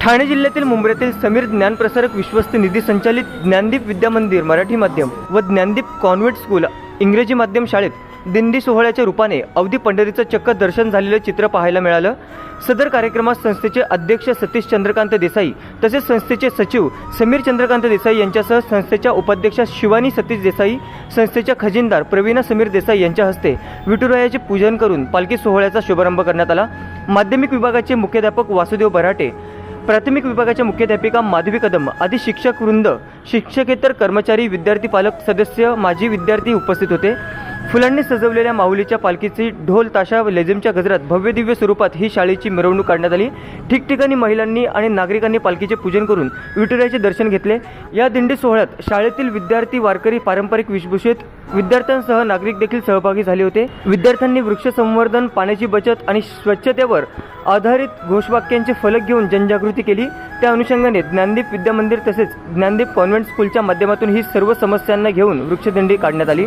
ठाणे जिल्ह्यातील मुंबईतील समीर ज्ञानप्रसारक विश्वस्त निधी संचालित ज्ञानदीप विद्या मंदिर मराठी माध्यम व ज्ञानदीप कॉन्व्हेंट स्कूल इंग्रजी माध्यम शाळेत दिंडी सोहळ्याच्या रूपाने अवधी पंढरीचं चक्क दर्शन झालेलं चित्र पाहायला मिळालं. सदर कार्यक्रमात संस्थेचे अध्यक्ष सतीश चंद्रकांत देसाई तसेच संस्थेचे सचिव समीर चंद्रकांत देसाई यांच्यासह संस्थेच्या उपाध्यक्षा शिवानी सतीश देसाई संस्थेच्या खजिनदार प्रवीणा समीर देसाई यांच्या हस्ते विठुरायाचे पूजन करून पालखी सोहळ्याचा शुभारंभ करण्यात आला. माध्यमिक विभागाचे मुख्याध्यापक वासुदेव बराटे प्राथमिक विभागाच्या मुख्याध्यापिका माधवी कदम आदी शिक्षक वृंद शिक्षकेतर कर्मचारी विद्यार्थी पालक सदस्य माजी विद्यार्थी उपस्थित होते. फुलांनी सजवलेल्या माऊलीच्या पालखीची ढोल ताशा व लेझिमच्या गजरात भव्यदिव्य स्वरूपात ही शाळेची मिरवणूक काढण्यात आली. ठिकठिकाणी महिलांनी आणि नागरिकांनी पालखीचे पूजन करून विठुरायाचे दर्शन घेतले. या दिंडी सोहळ्यात शाळेतील विद्यार्थी वारकरी पारंपरिक विशभूषेत विद्यार्थ्यांसह नागरिक देखील सहभागी झाले होते. विद्यार्थ्यांनी वृक्ष संवर्धन पाण्याची बचत आणि स्वच्छतेवर आधारित घोषवाक्यांचे फलक घेऊन जनजागृती केली. त्या अनुषंगाने ज्ञानदीप विद्यामंदिर तसेच ज्ञानदीप कॉन्व्हेंट स्कूलच्या माध्यमातून ही सर्व समस्यांना घेऊन वृक्षदिंडी काढण्यात आली.